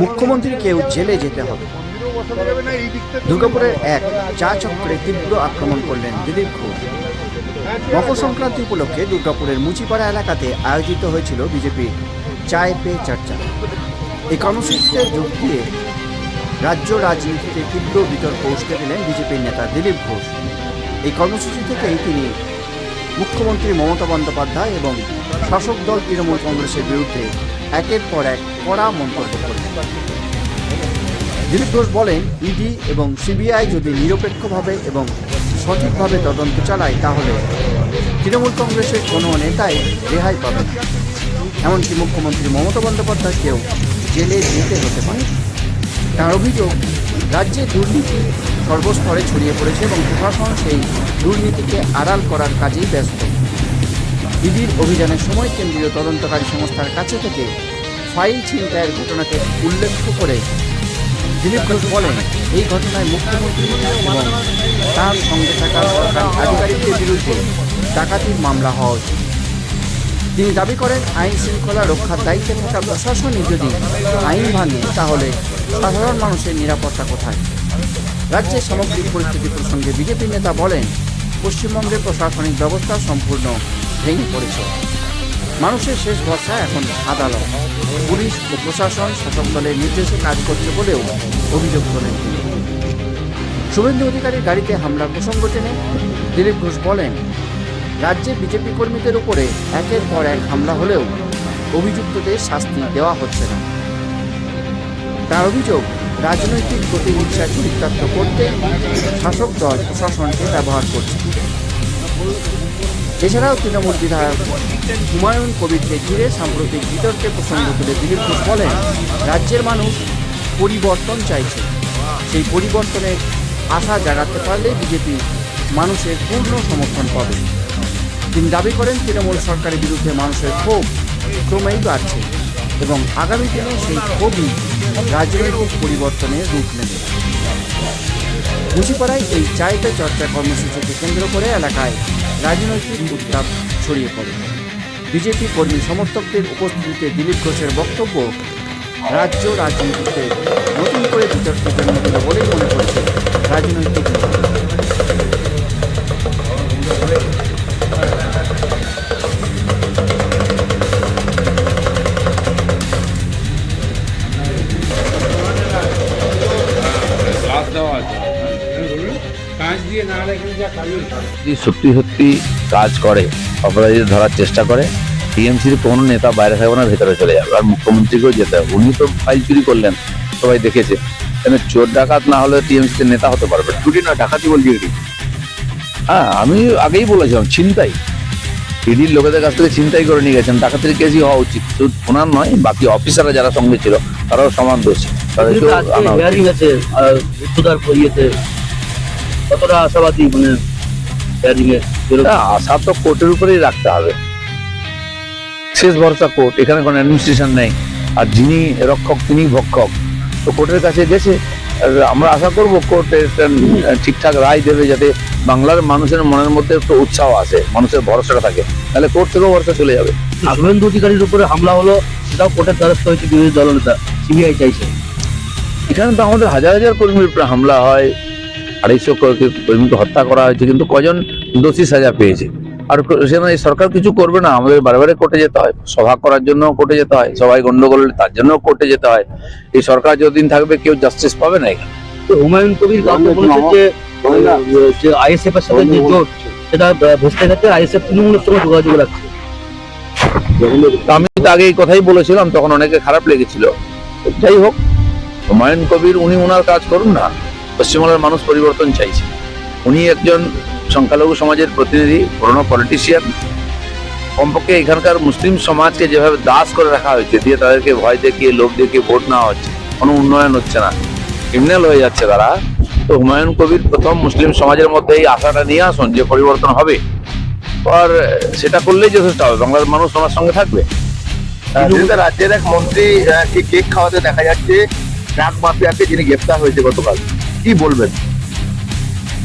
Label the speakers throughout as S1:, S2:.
S1: মুখ্যমন্ত্রীকেও জেলে যেতে হবে। দুর্গাপুরের এক চা চক্রে তীব্র আক্রমণ করলেন দিলীপ ঘোষ। মকর সংক্রান্তি উপলক্ষে দুর্গাপুরের মুচিপাড়া এলাকাতে আয়োজিত হয়েছিল বিজেপির চায় পে চর্চা। এই কর্মসূচিতে যোগ দিয়ে রাজ্য রাজনীতিতে তীব্র বিতর্ক উস্কে দিলেন বিজেপির নেতা দিলীপ ঘোষ। এই কর্মসূচি থেকেই তিনি মুখ্যমন্ত্রী মমতা বন্দ্যোপাধ্যায় এবং শাসক দল তৃণমূল কংগ্রেসের বিরুদ্ধে একের পর এক কড়া মন্তব্য করলেন দিলীপ ঘোষ বলেন, ইডি এবং সিবিআই যদি নিরপেক্ষভাবে এবং সঠিকভাবে তদন্ত চালায়, তাহলে তৃণমূল কংগ্রেসের কোনো নেতাই রেহাই পাবে না। এমনকি মুখ্যমন্ত্রী মমতা বন্দ্যোপাধ্যায়কেও জেলে যেতে হতে পারে। তার অভিযোগ, রাজ্যে দুর্নীতি সর্বস্তরে ছড়িয়ে পড়েছে এবং প্রশাসন সেই দুর্নীতিকে আড়াল করার কাজেই ব্যস্ত। ইডির অভিযানের সময় কেন্দ্রীয় তদন্তকারী সংস্থার কাছে থেকে ফাইল ছিনতাইয়ের ঘটনাকে উল্লেখ করে দিলীপ ঘোষ বলেন, এই ঘটনায় মুখ্যমন্ত্রী এবং তার সঙ্গে থাকা সরকারি আধিকারিকদের বিরুদ্ধে ডাকাতির মামলা হওয়া উচিত। তিনি দাবি করেন, আইন শৃঙ্খলা রক্ষার দায়িত্বে থাকা প্রশাসনই যদি আইন ভাঙে, তাহলে সাধারণ মানুষের নিরাপত্তা কোথায়? রাজ্যের সামগ্রিক পরিস্থিতি প্রসঙ্গে বিজেপি নেতা বলেন, পশ্চিমবঙ্গের প্রশাসনিক ব্যবস্থা সম্পূর্ণ ভেঙে পড়েছে। মানুষের শেষ ভরসা এখন আদালত। পুলিশ ও প্রশাসন শাসক দলের নির্দেশে কাজ করছে বলেও অভিযোগ তিনি। শুভেন্দু অধিকারীর গাড়িতে হামলার প্রসঙ্গ টেনে দিলীপ ঘোষ বলেন, রাজ্যে বিজেপি কর্মীদের উপরে একের পর এক হামলা হলেও অভিযুক্তদের শাস্তি দেওয়া হচ্ছে না। তার অভিযোগ, রাজনৈতিক প্রতিহিংসা চরিতার্থ করতে শাসক দল প্রশাসনকে ব্যবহার করছে। এছাড়াও তৃণমূল বিধায়ক হুমায়ুন কবিরকে ঘিরে সাম্প্রতিক বিতর্কের প্রসঙ্গ তুলে দিলীপ ঘোষ বলেন, রাজ্যের মানুষ পরিবর্তন চাইছে। সেই পরিবর্তনের আশা জাগাতে পারলে বিজেপি মানুষের পূর্ণ সমর্থন পাবে। তিনি দাবি করেন, তৃণমূল সরকারের বিরুদ্ধে মানুষের ক্ষোভ ক্রমেই বাড়ছে এবং আগামী দিনে সেই ক্ষোভই রাজনৈতিক পরিবর্তনের রূপ নেবে। মুচিপাড়ায় এই চাইতে চর্চা কর্মসূচিকে কেন্দ্র করে এলাকায় রাজনৈতিক উত্তাপ ছড়িয়ে পড়ে। বিজেপি কর্মী সমর্থকদের উপস্থিতিতে দিলীপ ঘোষের বক্তব্য, রাজ্য রাজনীতিতে নতুন করে বিতর্কের জন্ম দিল বলেই মনে করছে রাজনৈতিক
S2: যদি সত্যি সত্যি কাজ করে অপরাধীদের ধরার চেষ্টা করে টিএমসির কোনো নেতা বাইরে থাকবে না ভেতরে চলে যাবে। আর মুখ্যমন্ত্রীকেও যেতে হবে। উনি তো ফাইল চুরি করলেন সবাই দেখেছে। কেন চোর ডাকাত না হলে টিএমসিতে নেতা হতে পারবে না। চুরি না ডাকাতি বলছি এটি। হ্যাঁ আমি আগেই বলেছিলাম চিন্তাই ইডির লোকেদের কাছ থেকে চিন্তাই করে নিয়ে গেছেন। ডাকাতির কেসই হওয়া উচিত। শুধু ওনার নয় বাকি অফিসাররা যারা সঙ্গে ছিল তারাও সমান দোষী। তাদেরকেও আনা
S3: কতটা আশাবাদী মানে
S2: আশা তো কোর্টের উপরেই রাখতে হবে। শেষ ভরসা কোর্ট এখানে কোনো অ্যাডমিনিস্ট্রেশন নেই। আর যিনি রক্ষক তিনি ভক্ষক। তো কোর্টের কাছে গেছে আমরা আশা করব কোর্ট ঠিকঠাক রায় দেবে যাতে বাংলার মানুষের মনের মধ্যে একটু উৎসাহ আসে মানুষের ভরসাটা থাকে। তাহলে কোর্ট থেকেও ভরসা চলে যাবে।
S3: শুভেন্দু অধিকারীর উপরে হামলা হলো সেটাও কোর্টের দ্বারস্থ হয়েছে বিরোধী দলনেতা সিবিআই চাইছে।
S2: এখানে তো আমাদের হাজার হাজার কর্মীর উপরে হামলা হয় আড়াইশো কর্মী- কর্মীকে হত্যা করা হয়েছে কিন্তু কজন দোষী সাজা পেয়েছে? আর সেখানে সরকার কিছু করবে না আমাদের বারে কোর্টে যেতে হয় সভা করার জন্য কোর্টে যেতে হয় সবাই গন্ডগোল তার জন্য কোর্টে যেতে হয়। এই সরকার যতদিন থাকবে কেউ জাস্টিস পাবে না এখানে।
S3: হুমায়ুন কবির যে আইএসএফ এর সাথে যে জোট সেটা আহ, ভেস্তে গেছে আইএসএফ তৃণমূলের সঙ্গে যোগাযোগ রাখছে।
S2: আমি তো আগে এই কথাই বলেছিলাম তখন অনেকে খারাপ লেগেছিল। যাই হোক হুমায়ুন কবির উনি ওনার কাজ করুন না। পশ্চিমবাংলার মানুষ পরিবর্তন চাইছে। উনি একজন সংখ্যালঘু সমাজের প্রতিনিধি পুরনো পলিটিশিয়ান কমপক্ষে এখানকার মুসলিম সমাজকে যেভাবে দাস করে রাখা হয়েছে দিয়ে তাদেরকে ভয় দেখিয়ে লোভ দেখিয়ে ভোট নেওয়া হচ্ছে কোনো উন্নয়ন হচ্ছে না। ক্রিমিনাল হয়ে যাচ্ছে তারা। তো হুমায়ুন কবির প্রথম মুসলিম সমাজের মধ্যে এই আশাটা নিয়ে আসুন যে পরিবর্তন হবে। আর সেটা করলেই যথেষ্ট হবে বাংলার মানুষ ওনার সঙ্গে থাকবে।
S4: রাজ্যের এক মন্ত্রী কে কেক খাওয়াতে দেখা যাচ্ছে ট্রাক মাফিয়াকে যিনি গ্রেপ্তার হয়েছে গতকাল কি বলবেন?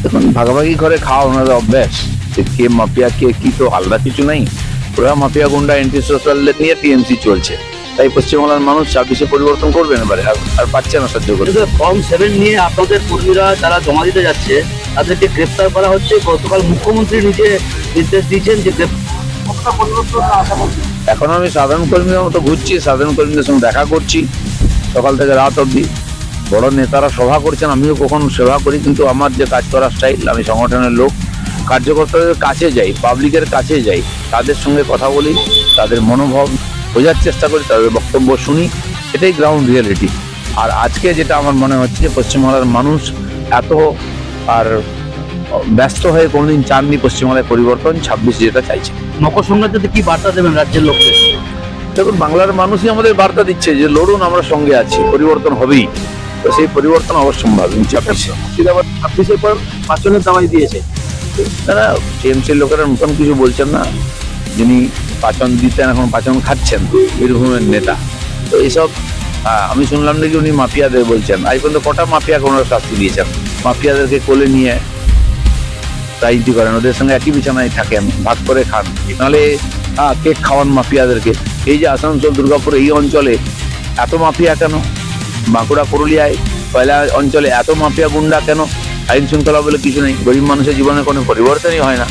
S2: এখন ভাগাভাগি করে খাওয়া ওনাদের অভ্যাস। কে মাফিয়া কে কি তো আলাদা কিছু নাই। ওরা মাফিয়া গুন্ডা এন্টি সোশ্যাল নিয়ে টিএমসি চলছে। তাই পশ্চিমবাংলার মানুষ ছাব্বিশে পরিবর্তন করবেন এবারে আর- আর পাচ্ছে না সহ্য করে
S3: ফর্ম সেভেন নিয়ে আপনাদের কর্মীরা যারা জমা দিতে যাচ্ছে তাদেরকে গ্রেপ্তার করা হচ্ছে। গতকাল মুখ্যমন্ত্রী নিজে নির্দেশ দিয়েছেন যে
S2: এখন আমি সাধারণ কর্মীদের মতো ঘুরছি সাধারণ কর্মীদের সঙ্গে দেখা করছি। সকাল থেকে রাত অবধি। বড় নেতারা সভা করছেন আমিও কখনো সেবা করি কিন্তু আমার যে কাজ করার স্টাইল আমি সংগঠনের লোক কার্যকর্তাদের কাছে যাই পাবলিকের কাছে যাই তাদের সঙ্গে কথা বলি তাদের মনোভাব বোঝার চেষ্টা করি তাদের বক্তব্য শুনি এটাই গ্রাউন্ড রিয়েলিটি আর আজকে যেটা আমার মনে হচ্ছে যে পশ্চিমবাংলার মানুষ এত আর ব্যস্ত হয়ে কোনোদিন চাননি পশ্চিমবাংলায় পরিবর্তন ছাব্বিশ যেটা চাইছে।
S3: মকর সংক্রান্তিতে কি বার্তা দেবেন রাজ্যের লোককে
S2: দেখুন বাংলার মানুষই আমাদের বার্তা দিচ্ছে যে লড়ুন আমরা সঙ্গে আছি পরিবর্তন হবেই। তো সেই পরিবর্তন অবশ্যম্ভাবী
S3: আবার ছাব্বিশের পর পাঁচজনের দামাই দিয়েছে।
S2: তারা টিএমসির লোকেরা নতুন কিছু বলছেন না। যিনি পাচন দিতেন এখন পাচন খাচ্ছেন বীরভূমের নেতা। তো এইসব আমি শুনলাম নাকি উনি মাফিয়াদের বলছেন। আজ পর্যন্ত কটা মাফিয়া কোনো শাস্তি দিয়েছেন। মাফিয়াদেরকে কোলে নিয়ে রাজনীতি করেন। ওদের সঙ্গে একই বিছানায় থাকেন ভাগ করে খান। নাহলে কেক খাওয়ান মাফিয়াদেরকে। এই যে আসানসোল দুর্গাপুর এই অঞ্চলে এত মাফিয়া কেন? বাঁকুড়া, পুরুলিয়ায় কয়লা অঞ্চলে এত মাফিয়া গুন্ডা কেন? আইন শৃঙ্খলা বলে কিছু নেই। গরিব মানুষের জীবনে কোনো পরিবর্তনই হয় না।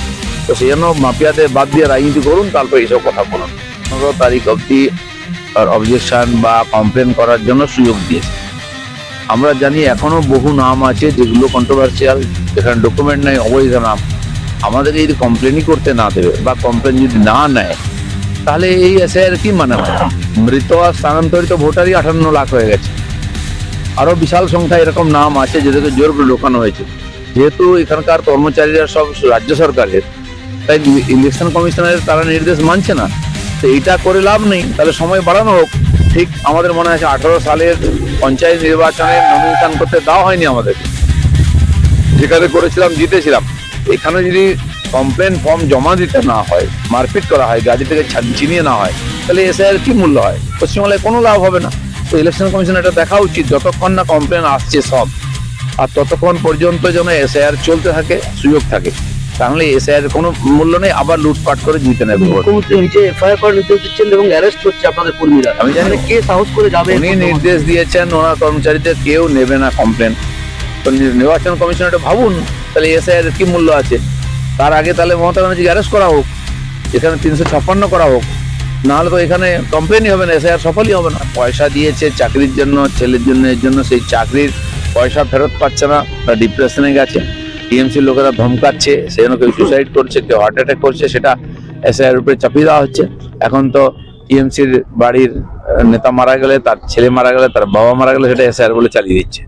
S2: তো সেই জন্য মাফিয়াতে বাদ দিয়ে রাজনীতি করুন, তারপর এইসব কথা বলুন। পনেরো তারিখ অবধি অবজেকশন বা কমপ্লেন করার জন্য সুযোগ দিয়েছে। আমরা জানি এখনও বহু নাম আছে যেগুলো কন্ট্রোভার্সিয়াল যেখানে ডকুমেন্ট নেই, অবৈধ নাম। আমাদেরকে যদি কমপ্লেনই করতে না দেবে বা কমপ্লেন যদি না নেয়, তাহলে এই এসআইয়ের কি মানে হয়? মৃত আর স্থানান্তরিত ভোটারই আটান্ন লাখ হয়ে গেছে। আরও বিশাল সংখ্যা এরকম নাম আছে যেদেরকে জোর করে ঢোকানো হয়েছে। যেহেতু এখানকার কর্মচারীরা সব রাজ্য সরকারের, তাই ইলেকশন কমিশনের তারা নির্দেশ মানছে না। তো এইটা করে লাভ নেই, তাহলে সময় বাড়ানো হোক। ঠিক আমাদের মনে আছে আঠারো সালের পঞ্চায়েত নির্বাচনে নমিনেশন করতে দেওয়া হয়নি আমাদেরকে যেখানে করেছিলাম, জিতেছিলাম। এখানে যদি কমপ্লেন ফর্ম জমা দিতে না হয়, মারপিট করা হয়, গাড়ি থেকে ছিনিয়ে না হয়, তাহলে এসআইয়ের কি মূল্য হয়? পশ্চিমবাংলায় কোনো লাভ হবে না। তো ইলেকশন কমিশন এটা দেখা উচিত। যতক্ষণ না কমপ্লেন আসছে সব আর ততক্ষণ পর্যন্ত যেন এসআইআর চলতে থাকে সুযোগ থাকে। তাহলে এসআইআর কোনো মূল্য নেই আবার লুটপাট করে জিতে নেবে। ভোট।
S3: মুখ্যমন্ত্রী নিজে এফআইআর করার নির্দেশ দিচ্ছেন এবং অ্যারেস্ট হচ্ছে আপনাদের কর্মীরা।
S2: আমি জানি।
S3: কে সাহস করে যাবে
S2: উনি নির্দেশ দিয়েছেন ওনার কর্মচারীদের কেউ নেবে না কমপ্লেন তো নির্বাচন কমিশন এটা ভাবুন তাহলে এসআইআর কি মূল্য আছে? তার আগে তাহলে মমতা ব্যানার্জিকে অ্যারেস্ট করা হোক এখানে তিনশো ছাপ্পান্ন করা হোক। নাহলে তো এখানে কমপ্লেনই হবে না এসআইআর সফলই হবে না। পয়সা দিয়েছে চাকরির জন্য, ছেলের জন্য, এর জন্য, সেই চাকরির পয়সা ফেরত পাচ্ছে না, বা ডিপ্রেশনে গেছে। টিএমসির লোকেরা ধমকাচ্ছে সেই জন্য কেউ সুসাইড করছে, কেউ হার্ট অ্যাটাক করছে, সেটা এসআইআর উপরে চাপিয়ে দেওয়া হচ্ছে। এখন তো টিএমসির বাড়ির নেতা মারা গেলে, তার ছেলে মারা গেলে, তার বাবা মারা গেলে, সেটা এসআইআর বলে চালিয়ে দিচ্ছে।